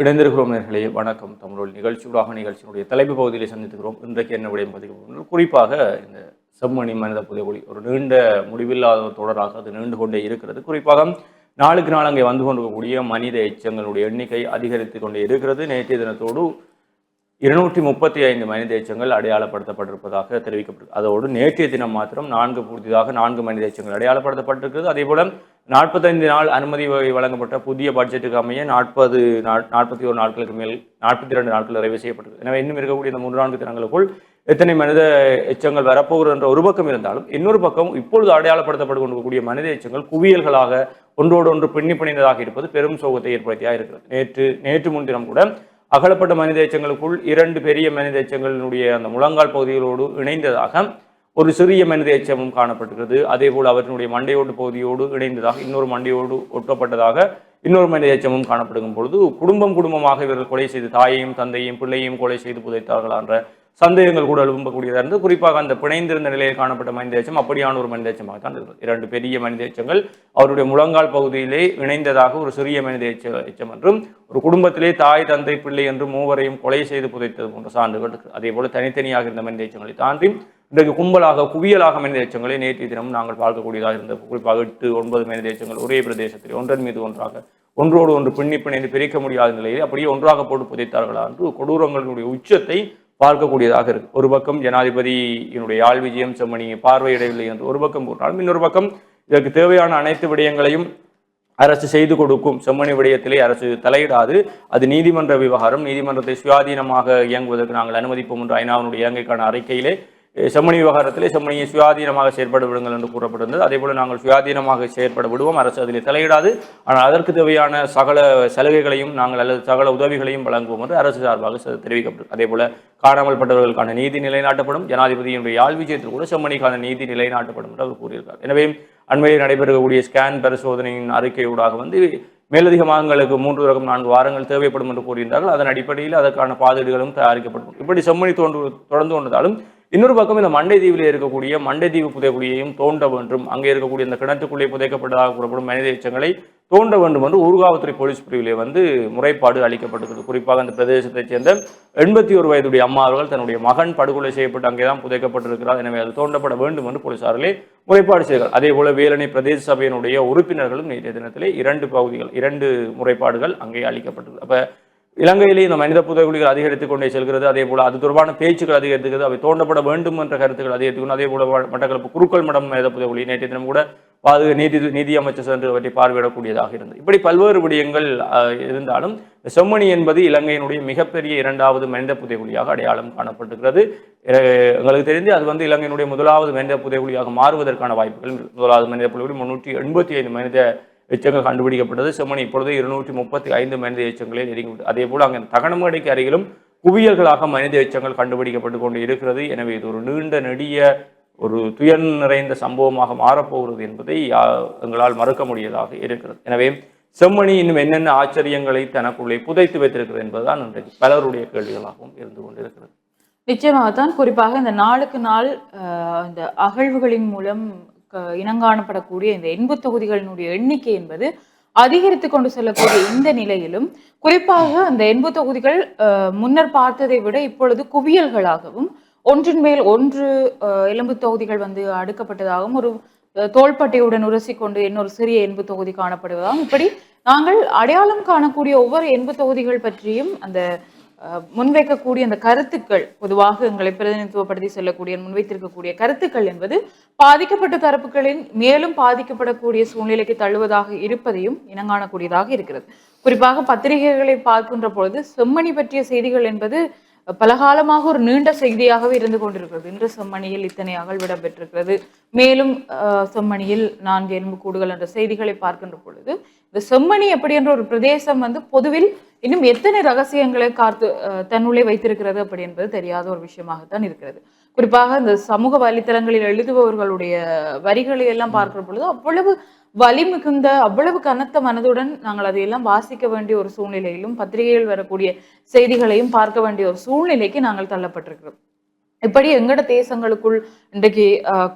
இணைந்திருக்கிறோம் நேர்களே. வணக்கம். தமிழ் நிகழ்ச்சியூடாக நிகழ்ச்சியினுடைய தலைப்பு பகுதியிலே சந்தித்துக்கிறோம் இன்றைக்கு என்ன பதிவு குறிப்பாக இந்த செம்மணி மனித புதைகுழி ஒரு நீண்ட முடிவில்லாத தொடராக அது நீண்டு கொண்டே இருக்கிறது. குறிப்பாக நாளுக்கு நாள் அங்கே வந்து கொண்டிருக்கக்கூடிய மனித எச்சங்களுடைய எண்ணிக்கை அதிகரித்து கொண்டே இருக்கிறது. நேற்றைய தினத்தோடு இருநூற்றி முப்பத்தி ஐந்து மனித எச்சங்கள் அடையாளப்படுத்தப்பட்டிருப்பதாக தெரிவிக்கப்பட்டது அதோடு நேற்றைய தினம் மாத்திரம் நான்கு புதிதாக நான்கு மனித எச்சங்கள் அடையாளப்படுத்தப்பட்டிருக்கிறது. அதே போல நாற்பத்தைந்து நாள் அனுமதி வழங்கப்பட்ட புதிய பட்ஜெட்டுக்கு அமைய நாற்பது நாற்பத்தி ஒரு நாட்களுக்கு மேல் நாற்பத்தி இரண்டு நாட்கள் நிறைவு செய்யப்பட்டது. எனவே இன்னும் இருக்கக்கூடிய இந்த மூன்று நான்கு தினங்களுக்குள் எத்தனை மனித எச்சங்கள் வரப்போகிறது என்ற ஒரு பக்கம் இருந்தாலும் இன்னொரு பக்கம் இப்பொழுது அடையாளப்படுத்தப்பட்டு கொண்டிருக்கக்கூடிய மனித எச்சங்கள் குவியல்களாக ஒன்றோடு ஒன்று பின்னி பிணைந்ததாக இருப்பது பெரும் சோகத்தை ஏற்படுத்தியாக இருக்கிறது. நேற்று நேற்று முன்தினம் கூட அகலப்பட்ட மனித எச்சங்களுக்குள் இரண்டு பெரிய மனித எச்சங்களினுடைய அந்த முழங்கால் பகுதிகளோடு இணைந்ததாக ஒரு சிறிய மனித எச்சமும் காணப்பட்டிருக்கிறது. அதே போல் அவற்றினுடைய மண்டையோடு பகுதியோடு இணைந்ததாக இன்னொரு மண்டையோடு ஒட்டப்பட்டதாக இன்னொரு மனித எச்சமும் காணப்படுகும் பொழுது குடும்பம் குடும்பமாக இவர்கள் கொலை செய்து தாயையும் தந்தையும் பிள்ளையும் கொலை செய்து புதைத்தார்களா என்ற சந்தேகங்கள் கூட எழும்பக்கூடியதாக இருந்து குறிப்பாக அந்த பிணைந்திருந்த நிலையில் காணப்பட்ட மனித எச்சம் அப்படியான ஒரு மனித எச்சமாகத்தான் இருக்கிறது இரண்டு பெரிய மனித எச்சங்கள் அவருடைய முழங்கால் பகுதியிலே இணைந்ததாக ஒரு சிறிய மனித எச்ச எச்சம் என்றும் ஒரு குடும்பத்திலே தாய் தந்தை பிள்ளை என்று மூவரையும் கொலை செய்து புதைத்தது போன்ற சான்றுகள் அதே போல தனித்தனியாக இருந்த மனித எச்சங்களை தாண்டி இன்றைக்கு கும்பலாக குவியலாக மனித எச்சங்களை நேற்றைய தினம் நாங்கள் பார்க்கக்கூடியதாக இருந்தது குறிப்பாக எட்டு ஒன்பது மனித எச்சங்கள் ஒரே பிரதேசத்தில் ஒன்றன் மீது ஒன்றாக ஒன்றோடு ஒன்று பின்னி பிணைந்து பிரிக்க முடியாத நிலையில் அப்படியே ஒன்றாக போட்டு புதைத்தார்களா என்று கொடூரங்களுடைய உச்சத்தை பார்க்கக்கூடியதாக இருக்கு. ஒரு பக்கம் ஜனாதிபதியினுடைய யாழ் விஜயம் செம்மணியை பார்வையிடவில்லை என்று ஒரு பக்கம் போட்டாலும் இன்னொரு பக்கம் இதற்கு தேவையான அனைத்து விடயங்களையும் அரசு செய்து கொடுக்கும் செம்மணி விடயத்திலே அரசு தலையிடாது. அது நீதிமன்ற விவகாரம். நீதிமன்றத்தை சுயாதீனமாக இயங்குவதற்கு நாங்கள் அனுமதிப்போம் என்று ஐநாவினுடைய இலங்கைக்கான அறிக்கையிலே செம்மணி விவகாரத்திலே செம்மணியை சுயாதீனமாக செயற்பட விடுங்கள் என்று கூறப்பட்டிருந்தது. அதே போல நாங்கள் சுயாதீனமாக செயற்பட விடுவோம் அரசு அதில் தலையிடாது. ஆனால் அதற்கு தேவையான சகல சலுகைகளையும் நாங்கள் அல்லது சகல உதவிகளையும் வழங்குவோம் என்று அரசு சார்பாக தெரிவிக்கப்படும் தெரிவிக்கப்பட்டது. அதே போல காணாமல் பட்டவர்களுக்கான நீதி நிலைநாட்டப்படும். ஜனாதிபதியினுடைய யாழ் விஜயத்தில் கூட செம்மணிக்கான நீதி நிலைநாட்டப்படும் என்று அவர் கூறியிருக்கார். எனவே அண்மையில் நடைபெறக்கூடிய ஸ்கேன் பரிசோதனையின் அறிக்கையூடாக வந்து மேலதிகமாக எங்களுக்கு மூன்று ரகம் நான்கு வாரங்கள் தேவைப்படும் என்று கூறியிருந்தார்கள். அதன் அடிப்படையில் அதற்கான பாதீடுகளும் தயாரிக்கப்படும். இப்படி செம்மணி தோன்று தொடர்ந்து கொண்டதாலும் இன்னொரு பக்கம் இந்த மண்டை தீவில் இருக்கக்கூடிய மண்டை தீவு புதைக்குழியையும் தோண்ட வேண்டும். அங்கே இருக்கக்கூடிய இந்த கிணற்றுக்குள்ளே புதைக்கப்பட்டதாக கூறப்படும் மனித எச்சங்களை தோண்ட வேண்டும் என்று ஊர்காவல்துறை போலீஸ் பிரிவிலே வந்து முறைப்பாடு அளிக்கப்பட்டிருக்கிறது. குறிப்பாக அந்த பிரதேசத்தைச் சேர்ந்த எண்பத்தி ஒரு வயதுடைய அம்மா அவர்கள் தன்னுடைய மகன் படுகொலை செய்யப்பட்டு அங்கே தான் புதைக்கப்பட்டிருக்கிறார். எனவே அது தோண்டப்பட வேண்டும் என்று போலீசாரிலே முறைப்பாடு செய்தார் அதே போல வேலணை பிரதேச சபையினுடைய உறுப்பினர்களும் நேற்றைய தினத்திலே இரண்டு பகுதிகள் இரண்டு முறைப்பாடுகள் அங்கே அளிக்கப்பட்டது அப்போ இலங்கையிலே இந்த மனித புதைகுழிகள் அதிகரித்துக் கொண்டே செல்கிறது. அதே போல அது தொடர்பான பேச்சுக்கள் அதிகரித்துக்கிறது அவை தோண்டப்பட வேண்டும் என்ற கருத்துக்கள் அதிகரித்துக்கணும் அதே போல மட்டக்களப்பு குருக்கள் மடம் மனித புதைகுழி நேற்றைய தினம் கூட பாது நீதி நீதி அமைச்சர் சென்று அவற்றை பார்வையிடக்கூடியதாக இருந்தது. இப்படி பல்வேறு விடயங்கள் இருந்தாலும் செம்மணி என்பது இலங்கையினுடைய மிகப்பெரிய இரண்டாவது மனித புதைகுழியாக அடையாளம் காணப்பட்டிருக்கிறது. எங்களுக்கு தெரிந்து அது வந்து இலங்கையினுடைய முதலாவது மனித புதைகுழியாக மாறுவதற்கான வாய்ப்புகள் முதலாவது மனித புதைகுழி முன்னூற்றி எண்பத்தி ஐந்து மனித எச்சங்கள் கண்டுபிடிக்கப்பட்டது. செம்மணி இப்பொழுது இருநூற்றி முப்பத்தி ஐந்து மனித எச்சங்களில் நெருங்கிவிட்டு அதே போல் அங்கே தகனமேடைக்கு அருகிலும் குவியல்களாக மனித எச்சங்கள் கண்டுபிடிக்கப்பட்டு கொண்டு இருக்கிறது. எனவே இது ஒரு நீண்ட நெடிய ஒரு துயர் நிறைந்த சம்பவமாக மாறப்போகிறது என்பதை யா- எங்களால் மறுக்க முடியதாக இருக்கிறது. எனவே செம்மணி இன்னும் என்னென்ன ஆச்சரியங்களை தனக்குள்ளே புதைத்து வைத்திருக்கிறது என்பதுதான் இன்றைக்கு பலருடைய கேள்விகளாகவும் இருந்து கொண்டிருக்கிறது. நிச்சயமாகத்தான். குறிப்பாக இந்த நாளுக்கு நாள் இந்த அகழ்வுகளின் மூலம் இனங்காணப்படக்கூடிய இந்த எண்பு தொகுதிகளினுடைய எண்ணிக்கை என்பது அதிகரித்து கொண்டு செல்லக்கூடிய இந்த நிலையிலும் குறிப்பாக அந்த எண்பு தொகுதிகள் முன்னர் பார்த்ததை விட இப்பொழுது குவியல்களாகவும் ஒன்றின் மேல் ஒன்று அஹ், எலும்பு தொகுதிகள் வந்து அடுக்கப்பட்டதாகவும் ஒரு அஹ், தோள்பட்டையுடன் உரசிக்கொண்டு இன்னொரு சிறிய எண்பு தொகுதி காணப்படுவதாகவும் இப்படி நாங்கள் அடையாளம் காணக்கூடிய ஒவ்வொரு எண்பு தொகுதிகள் பற்றியும் அந்த முன்வைக்கக்கூடிய அந்த கருத்துக்கள் பொதுவாக எங்களை பிரதிநிதித்துவப்படுத்தி செல்லக்கூடிய முன்வைத்திருக்கக்கூடிய கருத்துக்கள் என்பது பாதிக்கப்பட்ட தரப்புகளின் மேலும் பாதிக்கப்படக்கூடிய சூழ்நிலைக்கு தள்ளுவதாக இருப்பதையும் இனங்காணக்கூடியதாக இருக்கிறது. குறிப்பாக பத்திரிகைகளை பார்க்கின்ற பொழுது செம்மணி பற்றிய செய்திகள் என்பது பலகாலமாக ஒரு நீண்ட செய்தியாகவே இருந்து கொண்டிருக்கிறது. இன்று செம்மணியில் இத்தனை அகழ்விடம் பெற்றிருக்கிறது மேலும் அஹ், செம்மணியில் நான்கு எலும்பு கூடுகள் என்ற செய்திகளை பார்க்கின்ற பொழுது இந்த செம்மணி அப்படி என்ற ஒரு பிரதேசம் வந்து பொதுவில் இன்னும் எத்தனை ரகசியங்களை காத்து தன்னுள்ளே வைத்திருக்கிறது அப்படி என்பது தெரியாத ஒரு விஷயமாகத்தான் இருக்கிறது. குறிப்பாக இந்த சமூக வலைத்தளங்களில் எழுதுபவர்களுடைய வரிகளை எல்லாம் பார்க்கிற பொழுது அவ்வளவு வலி மிகுந்த அவ்வளவு கனத்த மனதுடன் நாங்கள் அதையெல்லாம் வாசிக்க வேண்டிய ஒரு சூழ்நிலையிலும் பத்திரிகையில் வரக்கூடிய செய்திகளையும் பார்க்க வேண்டிய ஒரு சூழ்நிலைக்கு நாங்கள் தள்ளப்பட்டிருக்கிறோம். இப்படி எங்கட தேசங்களுக்குள் இன்றைக்கு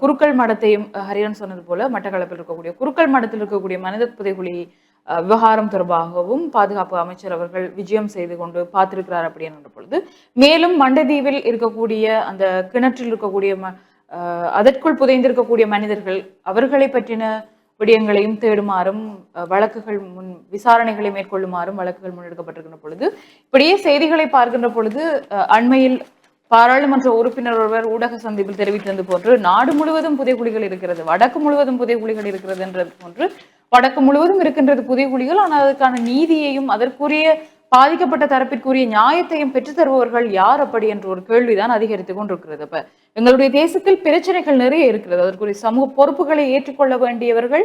குருக்கள் மடத்தையும் ஹரியன் சொன்னது போல மட்டக்களப்பில் இருக்கக்கூடிய குருக்கள் மடத்தில் இருக்கக்கூடிய மனித புதைகுழி விவகாரம் தொடர்பாகவும் பாதுகாப்பு அமைச்சர் அவர்கள் விஜயம் செய்து கொண்டு பார்த்திருக்கிறார் அப்படின்ற பொழுது மேலும் மண்டதீவில் இருக்கக்கூடிய அந்த கிணற்றில் இருக்கக்கூடிய ம- அதற்குள் புதைந்திருக்கக்கூடிய மனிதர்கள் அவர்களை பற்றின விடயங்களையும் தேடுமாறும் வழக்குகள் முன் விசாரணைகளை மேற்கொள்ளுமாறும் வழக்குகள் முன்னெடுக்கப்பட்டிருக்கின்ற பொழுது இப்படியே செய்திகளை பார்க்கின்ற பொழுது அண்மையில் பாராளுமன்ற உறுப்பினர் ஒருவர் ஊடக சந்திப்பில் தெரிவித்தது போன்று நாடு முழுவதும் புதிய புலிகள் இருக்கிறது வடக்கு முழுவதும் புதிய புலிகள் இருக்கிறது என்றது போன்று வடக்கு முழுவதும் இருக்கின்றது புதைகுழிகள் ஆனால் அதுக்கான நீதியையும் அதற்குரிய பாதிக்கப்பட்ட தரப்பிற்குரிய நியாயத்தையும் பெற்றுத்தருபவர்கள் யார் அப்படி என்ற ஒரு கேள்விதான் அதிகரித்து கொண்டிருக்கிறது. அப்ப எங்களுடைய தேசத்தில் பிரச்சனைகள் நிறைய இருக்கிறது. அதற்குரிய சமூக பொறுப்புகளை ஏற்றுக்கொள்ள வேண்டியவர்கள்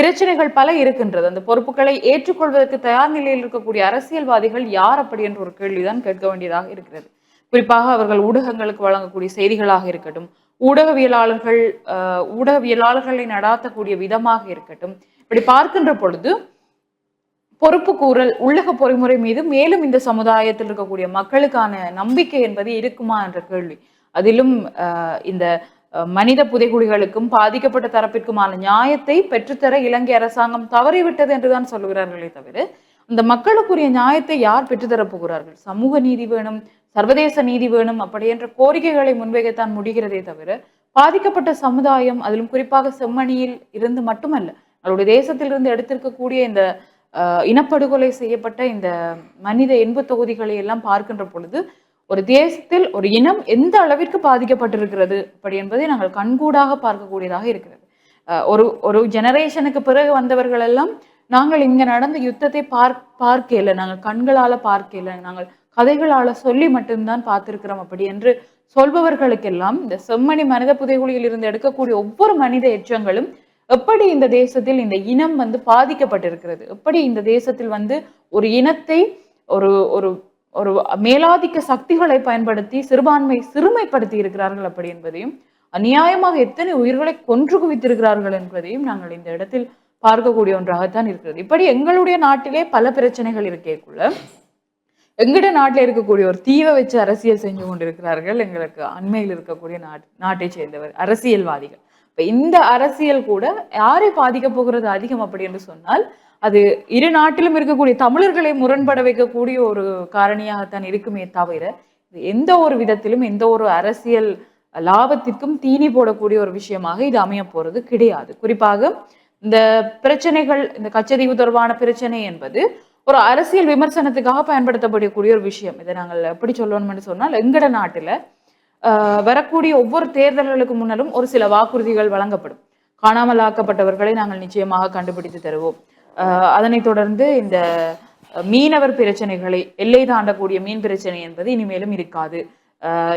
பிரச்சனைகள் பல இருக்கின்றது. அந்த பொறுப்புகளை ஏற்றுக்கொள்வதற்கு தயார் நிலையில் இருக்கக்கூடிய அரசியல்வாதிகள் யார் அப்படி என்ற ஒரு கேள்விதான் கேட்க வேண்டியதாக இருக்கிறது. குறிப்பாக அவர்கள் ஊடகங்களுக்கு வழங்கக்கூடிய செய்திகளாக இருக்கட்டும் ஊடகவியலாளர்கள் ஊடகவியலாளர்களை நடாத்தக்கூடிய விதமாக இருக்கட்டும் இப்படி பார்க்கின்ற பொழுது பொறுப்பு கூறல் உள்ளக பொறிமுறை மீது மேலும் இந்த சமுதாயத்தில் இருக்கக்கூடிய மக்களுக்கான நம்பிக்கை என்பது இருக்குமா என்ற கேள்வி. அதிலும் அஹ், இந்த அஹ், மனித புதைகுழிகளுக்கும் பாதிக்கப்பட்ட தரப்பிற்குமான நியாயத்தை பெற்றுத்தர இலங்கை அரசாங்கம் தவறிவிட்டது என்றுதான் சொல்லுகிறார்களே தவிர இந்த மக்களுக்குரிய நியாயத்தை யார் பெற்றுத்தரப் போகிறார்கள்? சமூக நீதி வேணும் சர்வதேச நீதி வேணும் அப்படி என்ற கோரிக்கைகளை முன்வைக்கத்தான் முடிகிறதே தவிர பாதிக்கப்பட்ட சமுதாயம் அதிலும் குறிப்பாக செம்மணியில் இருந்து மட்டுமல்ல நம்மளுடைய தேசத்திலிருந்து எடுத்திருக்கக்கூடிய இந்த இனப்படுகொலை செய்யப்பட்ட இந்த மனித இன்பு தொகுதிகளை எல்லாம் பார்க்கின்ற பொழுது ஒரு தேசத்தில் ஒரு இனம் எந்த அளவிற்கு பாதிக்கப்பட்டிருக்கிறது அப்படி என்பதை நாங்கள் கண்கூடாக பார்க்கக்கூடியதாக இருக்கிறது. ஒரு ஒரு ஜெனரேஷனுக்கு பிறகு வந்தவர்கள் எல்லாம் நாங்கள் இங்க நடந்த யுத்தத்தை பார் பார்க்கல நாங்கள் கண்களால பார்க்கல நாங்கள் கதைகளால சொல்லி மட்டும்தான் பார்த்திருக்கிறோம் அப்படி என்று சொல்பவர்களுக்கெல்லாம் இந்த செம்மணி மனித புதைகுழியில் இருந்து எடுக்கக்கூடிய ஒவ்வொரு மனித எச்சங்களும் எப்படி இந்த தேசத்தில் இந்த இனம் வந்து பாதிக்கப்பட்டிருக்கிறது? எப்படி இந்த தேசத்தில் வந்து ஒரு இனத்தை ஒரு ஒரு ஒரு மேலாதிக்க சக்திகளை பயன்படுத்தி சிறுபான்மை சிறுமைப்படுத்தி இருக்கிறார்கள் அப்படி என்பதையும் அநியாயமாக எத்தனை உயிர்களை கொன்று குவித்திருக்கிறார்கள் என்பதையும் நாங்கள் இந்த இடத்தில் பார்க்கக்கூடிய ஒன்றாகத்தான் இருக்கிறது. இப்படி எங்களுடைய நாட்டிலே பல பிரச்சனைகள் இருக்கேக்குள்ள எங்கட நாட்டில் இருக்கக்கூடிய ஒரு தீவை வச்சு அரசியல் செஞ்சு கொண்டிருக்கிறார்கள் எங்களுக்கு அண்மையில் இருக்கக்கூடிய நாட் நாட்டை சேர்ந்தவர் அரசியல்வாதிகள். இப்போ இந்த அரசியல் கூட யாரை பாதிக்க போகிறது அதிகம் அப்படி என்று சொன்னால் அது இரு நாட்டிலும் இருக்கக்கூடிய தமிழர்களை முரண்பட வைக்கக்கூடிய ஒரு காரணியாகத்தான் இருக்குமே தவிர இது எந்த ஒரு விதத்திலும் எந்த ஒரு அரசியல் லாபத்திற்கும் தீனி போடக்கூடிய ஒரு விஷயமாக இது அமைய போறது கிடையாது. குறிப்பாக இந்த பிரச்சனைகள் இந்த கச்சதீவு தொடர்பான பிரச்சனை என்பது ஒரு அரசியல் விமர்சனத்துக்காக பயன்படுத்தப்படக்கூடிய ஒரு விஷயம். இதை நாங்கள் எப்படி சொல்லணும்னு சொன்னால் எங்கட நாட்டில் வரக்கூடிய ஒவ்வொரு தேர்தல்களுக்கு முன்னாலும் ஒரு சில வாக்குறுதிகள் வழங்கப்படும். காணாமல் ஆக்கப்பட்டவர்களை நாங்கள் நிச்சயமாக கண்டுபிடித்து தருவோம். அதனைத் தொடர்ந்து இந்த மீனவர் பிரச்சனைகளை எல்லை தாண்டக்கூடிய மீன் பிரச்சனை என்பது இனிமேலும் இருக்காது.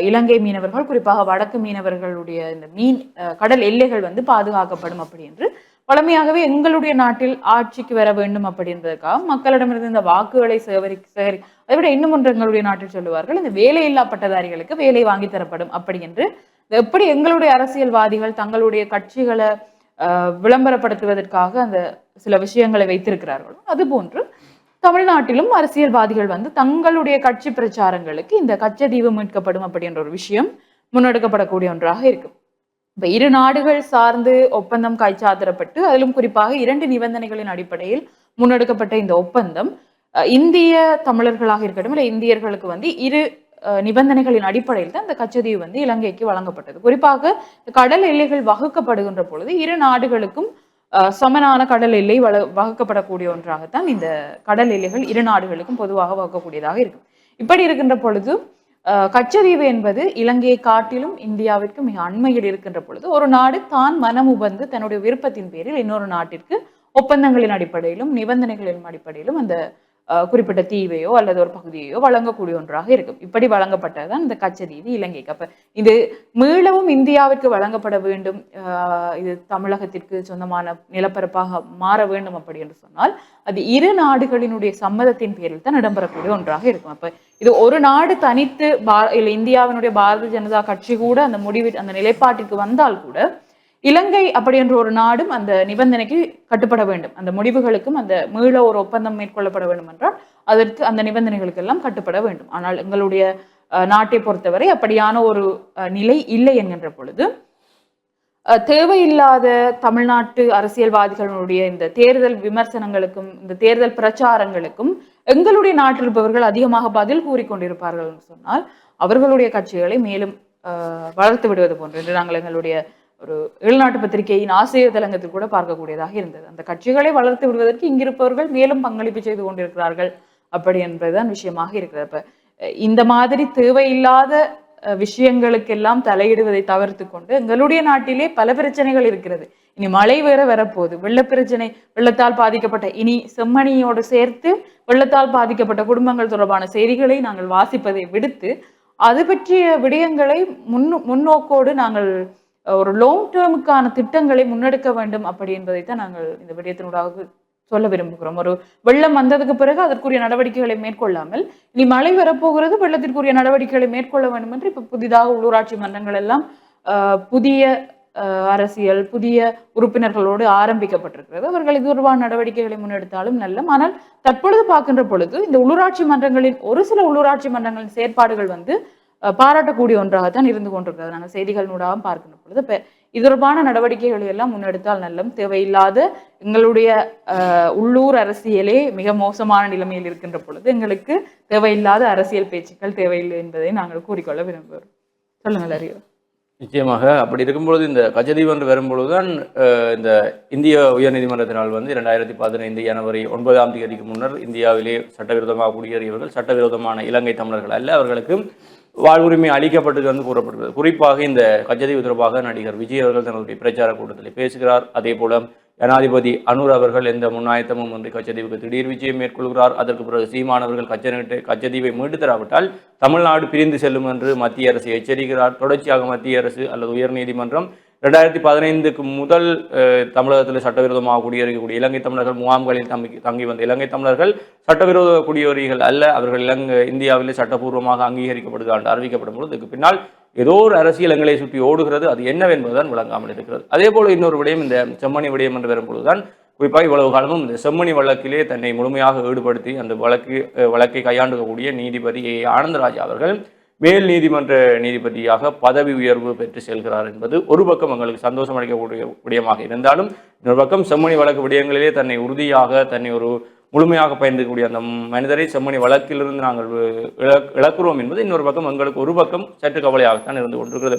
இலங்கை மீனவர்கள் குறிப்பாக வடக்கு மீனவர்களுடைய இந்த மீன் கடல் எல்லைகள் வந்து பாதுகாக்கப்படும் அப்படி என்று பழமையாகவே எங்களுடைய நாட்டில் ஆட்சிக்கு வர வேண்டும் அப்படின்றதுக்காக மக்களிடமிருந்து இந்த வாக்குகளை சேகரி சேகரி அதை விட இன்னும் ஒன்று எங்களுடைய நாட்டில் சொல்லுவார்கள் இந்த வேலையில்லா பட்டதாரிகளுக்கு வேலை வாங்கி தரப்படும் அப்படி என்று. எப்படி எங்களுடைய அரசியல்வாதிகள் தங்களுடைய கட்சிகளை ஆஹ் விளம்பரப்படுத்துவதற்காக அந்த சில விஷயங்களை வைத்திருக்கிறார்களோ அதுபோன்று தமிழ்நாட்டிலும் அரசியல்வாதிகள் வந்து தங்களுடைய கட்சி பிரச்சாரங்களுக்கு இந்த கச்சதீவு மீட்கப்படும் அப்படின்ற ஒரு விஷயம் முன்னெடுக்கப்படக்கூடிய ஒன்றாக இருக்கும். இப்ப இரு நாடுகள் சார்ந்து ஒப்பந்தம் கைச்சாத்திரப்பட்டு அதிலும் குறிப்பாக இரண்டு நிபந்தனைகளின் அடிப்படையில் முன்னெடுக்கப்பட்ட இந்த ஒப்பந்தம் இந்திய தமிழர்களாக இருக்கட்டும் இல்லை இந்தியர்களுக்கு வந்து இரு நிபந்தனைகளின் அடிப்படையில் தான் இந்த கச்சதீவு வந்து இலங்கைக்கு வழங்கப்பட்டது. குறிப்பாக கடல் எல்லைகள் வகுக்கப்படுகின்ற பொழுது இரு நாடுகளுக்கும் சமனான கடல் எல்லை வள வகுக்கப்படக்கூடிய ஒன்றாகத்தான் இந்த கடல் எல்லைகள் இரு நாடுகளுக்கும் பொதுவாக வகுக்கக்கூடியதாக இருக்கும். இப்படி இருக்கின்ற பொழுது கச்சதீவு என்பது இலங்கையை காட்டிலும் இந்தியாவிற்கு மிக அண்மையில் இருக்கின்ற பொழுது ஒரு நாடு தான் மனம் உபந்து தன்னுடைய விருப்பத்தின் பேரில் இன்னொரு நாட்டிற்கு ஒப்பந்தங்களின் அடிப்படையிலும் நிபந்தனைகளின் அடிப்படையிலும் அந்த குறிப்பிட்ட தீவையோ அல்லது ஒரு பகுதியையோ வழங்கக்கூடிய ஒன்றாக இருக்கும். இப்படி வழங்கப்பட்டதுதான் இந்த கச்சதீவு இலங்கைக்கு. அப்ப இது மீளவும் இந்தியாவிற்கு வழங்கப்பட வேண்டும் இது தமிழகத்திற்கு சொந்தமான நிலப்பரப்பாக மாற வேண்டும் அப்படி என்று சொன்னால் அது இரு நாடுகளினுடைய சம்மதத்தின் பேரில் தான் இடம்பெறக்கூடிய ஒன்றாக இருக்கும். அப்ப இது ஒரு நாடு தனித்து பா இல்லை இந்தியாவினுடைய பாரதிய ஜனதா கட்சி கூட அந்த முடிவு அந்த நிலைப்பாட்டிற்கு வந்தால் கூட இலங்கை அப்படி என்ற ஒரு நாடும் அந்த நிபந்தனைக்கு கட்டுப்பட வேண்டும். அந்த முடிவுகளுக்கும் அந்த மீள ஒரு ஒப்பந்தம் மேற்கொள்ளப்பட வேண்டும் என்றால் அதற்கு அந்த நிபந்தனைகளுக்கு எல்லாம் கட்டுப்பட வேண்டும். ஆனால் எங்களுடைய அஹ், நாட்டை பொறுத்தவரை அப்படியான ஒரு அஹ், நிலை இல்லை என்கின்ற பொழுது அஹ், தேவையில்லாத தமிழ்நாட்டு அரசியல்வாதிகளுடைய இந்த தேர்தல் விமர்சனங்களுக்கும் இந்த தேர்தல் பிரச்சாரங்களுக்கும் எங்களுடைய நாட்டில் இருப்பவர்கள் அதிகமாக பதில் கூறிக்கொண்டிருப்பார்கள் என்று சொன்னால் அவர்களுடைய கட்சிகளை மேலும் அஹ், வளர்த்து விடுவது போன்று நாங்கள் எங்களுடைய ஒரு வெளிநாட்டு பத்திரிகையின் ஆசிரியர் தலங்கத்தில் கூட பார்க்கக்கூடியதாக இருந்தது. அந்த கட்சிகளை வளர்த்து விடுவதற்கு இங்கிருப்பவர்கள் மேலும் பங்களிப்பு செய்து கொண்டிருக்கிறார்கள் அப்படி என்பதுதான் விஷயமாக இருக்கிறது. அப்ப இந்த மாதிரி தேவையில்லாத விஷயங்களுக்கெல்லாம் தலையிடுவதை தவிர்த்து கொண்டு எங்களுடைய நாட்டிலே பல பிரச்சனைகள் இருக்கிறது. இனி மழை வேற வரப்போகுது. வெள்ள பிரச்சனை வெள்ளத்தால் பாதிக்கப்பட்ட இனி செம்மணியோடு சேர்த்து வெள்ளத்தால் பாதிக்கப்பட்ட குடும்பங்கள் தொடர்பான செய்திகளை நாங்கள் வாசிப்பதை விடுத்து அது பற்றிய விடயங்களை முன் முன்னோக்கோடு நாங்கள் ஒரு லாங் டேர்முக்கான திட்டங்களை முன்னெடுக்க வேண்டும் அப்படி என்பதைத்தான் நாங்கள் இந்த விடயத்தினூடாக சொல்ல விரும்புகிறோம். ஒரு வெள்ளம் வந்ததுக்கு பிறகு அதற்குரிய நடவடிக்கைகளை மேற்கொள்ளாமல் இனி மழை வரப்போகிறது வெள்ளத்திற்குரிய நடவடிக்கைகளை மேற்கொள்ள வேண்டும் என்று இப்ப புதிதாக உள்ளூராட்சி மன்றங்கள் எல்லாம் அஹ், புதிய அஹ், அரசியல் புதிய உறுப்பினர்களோடு ஆரம்பிக்கப்பட்டிருக்கிறது. அவர்கள் இது தொடர்பான நடவடிக்கைகளை முன்னெடுத்தாலும் நல்ல ஆனால் தற்பொழுது பார்க்கின்ற பொழுது இந்த உள்ளூராட்சி மன்றங்களின் ஒரு சில உள்ளூராட்சி மன்றங்களின் செயற்பாடுகள் வந்து பாராட்டக்கூடிய ஒன்றாகத்தான் இருந்து கொண்டிருக்கிறது. நாங்கள் செய்திகள் நூடாகவும் பார்க்கின்ற பொழுது இப்போ இது தொடர்பான நடவடிக்கைகளை எல்லாம் முன்னெடுத்தால் நல்லம். தேவையில்லாத எங்களுடைய உள்ளூர் அரசியலே மிக மோசமான நிலைமையில் இருக்கின்ற பொழுது எங்களுக்கு தேவையில்லாத அரசியல் பேச்சுக்கள் தேவையில்லை என்பதை நாங்கள் கூறிக்கொள்ள விரும்புகிறோம். சொல்லுங்கள் அறிவு. நிச்சயமாக அப்படி இருக்கும்பொழுது இந்த கஜதீப் என்று வரும்பொழுது தான் இந்த இந்திய உயர்நீதிமன்றத்தினால் வந்து இரண்டாயிரத்தி பதினைந்து ஜனவரி ஒன்பதாம் தேதிக்கு முன்னர் இந்தியாவிலே சட்டவிரோதமாக குடியேறியவர்கள் சட்டவிரோதமான இலங்கை தமிழர்கள் அல்ல அவர்களுக்கு வாழ்வுரிமை அளிக்கப்பட்டது வந்து கூறப்படுகிறது. குறிப்பாக இந்த கச்சதீவு தொடர்பாக நடிகர் விஜய் அவர்கள் தன்னுடைய பிரச்சார கூட்டத்தில் பேசுகிறார். அதே போல ஜனாதிபதி அனூர் அவர்கள் எந்த முன்னாயத்தமும் இன்றி கச்சதீவுக்கு திடீர் விஜயம் மேற்கொள்கிறார். அதற்கு பிறகு சீமானவர்கள் கச்சனிட்டு கச்சதீவை மீண்டு தராவிட்டால் தமிழ்நாடு பிரிந்து செல்லும் என்று மத்திய அரசு எச்சரிக்கிறார். தொடர்ச்சியாக மத்திய அரசு அல்லது உயர்நீதிமன்றம் ரெண்டாயிரத்தி பதினைந்துக்கு முதல் தமிழகத்தில் சட்டவிரோதமாக குடியேறக்கூடிய இலங்கை தமிழர்கள் முகாம்களில் தங்கி தங்கி வந்த இலங்கை தமிழர்கள் சட்டவிரோத குடியேறிகள் அல்ல அவர்கள் இலங்கை இந்தியாவிலே சட்டபூர்வமாக அங்கீகரிக்கப்படுகிறார் என்று அறிவிக்கப்படும் பொழுது இதுக்கு பின்னால் ஏதோ ஒரு அரசியல் எங்களை சுற்றி ஓடுகிறது அது என்னவென்பதுதான் விளங்காமல் இருக்கிறது. அதே போல இன்னொரு விடயம் இந்த செம்மணி விடயம் என்று வரும்பொழுதுதான் குறிப்பாக இவ்வளவு காலமும் இந்த செம்மணி வழக்கிலே தன்னை முழுமையாக ஈடுபடுத்தி அந்த வழக்கு வழக்கை கையாண்டுக்கூடிய நீதிபதி ஏ ஆனந்தராஜா அவர்கள் மேல் நீதிமன்ற நீதிபதியாக பதவி உயர்வு பெற்று செல்கிறார் என்பது ஒரு பக்கம் எங்களுக்கு சந்தோஷம் அளிக்கக்கூடிய விடயமாக இருந்தாலும் இன்னொரு பக்கம் செம்மணி வழக்கு விடயங்களிலே தன்னை உறுதியாக தன்னை ஒரு முழுமையாக பயந்துக்கூடிய அந்த மனிதரை செம்மணி வழக்கிலிருந்து நாங்கள் இழக்- இழக்கிறோம் என்பது இன்னொரு பக்கம் எங்களுக்கு ஒரு பக்கம் சற்று கவலையாகத்தான் இருந்து கொண்டிருக்கிறது.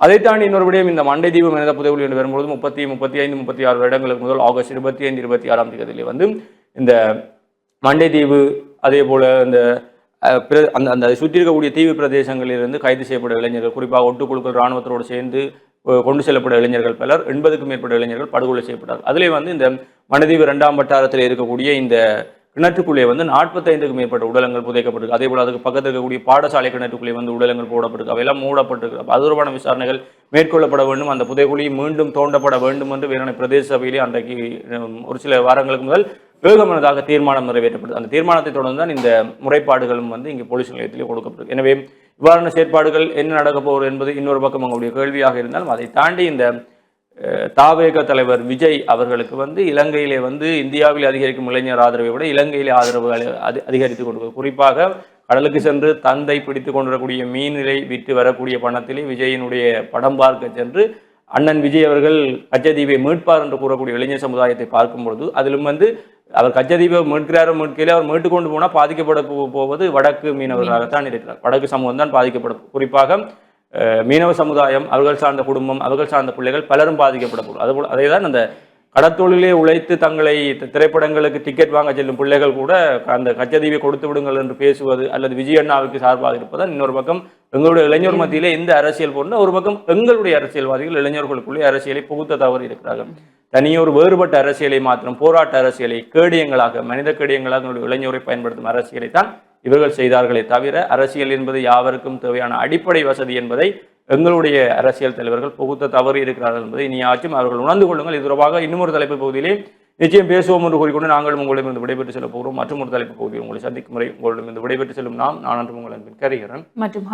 அதை தாண்டி இன்னொரு விடயம் இந்த மண்டை தீவு மனித புதைகுழி என்று வரும்பொழுது முப்பத்தி முப்பத்தி ஐந்து முப்பத்தி ஆறு வருடங்களுக்கு முதல் ஆகஸ்ட் இருபத்தி ஐந்து இருபத்தி ஆறாம் தேதியிலே வந்து இந்த மண்டை தீவு அதே போல இந்த அந்த அந்த சுற்றி இருக்கக்கூடிய தீவு பிரதேசங்களிலிருந்து கைது செய்யப்பட்ட இளைஞர்கள் குறிப்பாக ஒட்டுக்குழுக்கள் இராணுவத்தோடு சேர்ந்து கொண்டு செல்லப்பட்ட இளைஞர்கள் பலர் எண்பதுக்கும் மேற்பட்ட இளைஞர்கள் படுகொலை செய்யப்பட்டார் அதிலே வந்து இந்த மனதீவு இரண்டாம் வட்டாரத்தில் இருக்கக்கூடிய இந்த கிணற்றுக்குள்ளே வந்து நாற்பத்தைந்துக்கும் மேற்பட்ட உடலங்கள் புதைக்கப்பட்டிருக்கு. அதே போல் அதுக்கு பக்கத்தில் இருக்கக்கூடிய பாடசாலை கிணற்றுக்குள்ளே வந்து உடலங்கள் போடப்பட்டிருக்கு. அவையெல்லாம் மூடப்பட்டிருக்கு. அப்ப அது தொடர்பான விசாரணைகள் மேற்கொள்ளப்பட வேண்டும். அந்த புதைக்குழி மீண்டும் தோண்டப்பட வேண்டும் என்று வேறனை பிரதேச சபையிலே அன்றைக்கு ஒரு சில வாரங்களுக்கு முதல் வேகமனதாக தீர்மானம் நிறைவேற்றப்பட்டது அந்த தீர்மானத்தை தொடர்ந்து தான் இந்த முறைப்பாடுகளும் வந்து இங்கே போலீஸ் நிலையத்திலே கொடுக்கப்படுது எனவே இவ்வாறான செயற்பாடுகள் என்ன நடக்கப் போகிறது என்பது இன்னொரு பக்கம் உங்களுடைய கேள்வியாக இருந்தாலும் அதை தாண்டி இந்த தாவேக தலைவர் விஜய் அவர்களுக்கு வந்து இலங்கையிலே வந்து இந்தியாவில் அதிகரிக்கும் இளைஞர் ஆதரவை விட இலங்கையிலே ஆதரவு அதி- அதிகரித்து கொண்டு குறிப்பாக கடலுக்கு சென்று தந்தை பிடித்து கொண்டிருக்கக்கூடிய மீனிலை விற்று வரக்கூடிய பணத்திலே விஜயினுடைய படம் பார்க்க சென்று அண்ணன் விஜய் அவர்கள் கச்சதீவை மீட்பார் என்று கூறக்கூடிய இளைஞர் சமுதாயத்தை பார்க்கும் பொழுது அதிலும் வந்து அவர் கச்சதீபை மீட்கிறாரோ மீட்கல அவர் மீட்டு கொண்டு போனால் பாதிக்கப்பட போவது வடக்கு மீனவர்களாகத்தான் இருக்கிறார். வடக்கு சமூகம் தான் பாதிக்கப்படும். குறிப்பாக மீனவ சமுதாயம் அவர்கள் சார்ந்த குடும்பம் அவர்கள் சார்ந்த பிள்ளைகள் பலரும் பாதிக்கப்படக்கூடும். அதுபோல் அதே தான் அந்த கடத்தொழிலே உழைத்து தங்களை திரைப்படங்களுக்கு டிக்கெட் வாங்க செல்லும் பிள்ளைகள் கூட அந்த கச்சதீவை கொடுத்து விடுங்கள் என்று பேசுவது அல்லது விஜய் அண்ணாவுக்கு சார்பாக இருப்பதால் இன்னொரு பக்கம் எங்களுடைய இளைஞர் மத்தியிலே இந்த அரசியல் போன்ற ஒரு பக்கம் எங்களுடைய அரசியல்வாதிகள் இளைஞர்களுக்குள்ளே அரசியலை புகுத்த தவறு இருக்கிறார்கள். தனியே ஒரு வேறுபட்ட அரசியலை மாத்திரம் போராட்ட அரசியலை கேடியங்களாக மனித கேடியங்களாக எங்களுடைய இளைஞரை பயன்படுத்தும் அரசியலை தான் இவர்கள் செய்தார்களே தவிர அரசியல் என்பது யாவருக்கும் தேவையான அடிப்படை வசதி என்பதை எங்களுடைய அரசியல் தலைவர்கள் புகுத்த தவறு இருக்கிறார்கள் என்பதை இனியாச்சும் அவர்கள் உணர்ந்து கொள்ளுங்கள். இது தொடர்பாக இன்னும் ஒரு தலைப்பு பகுதியிலே நிச்சயம் பேசுவோம் என்று கூறிக்கொண்டு நாங்களும் உங்களிடமிருந்து விடைபெற்று செல்ல போகிறோம். மற்றும் ஒரு தலைப்பு பகுதியில் உங்களை சந்திக்கும் முறை உங்களிடமிருந்து விடைபெற்று செல்லும் நாம் நான் அன்று உங்கள் அன்பின் கரிகரன். மற்றும்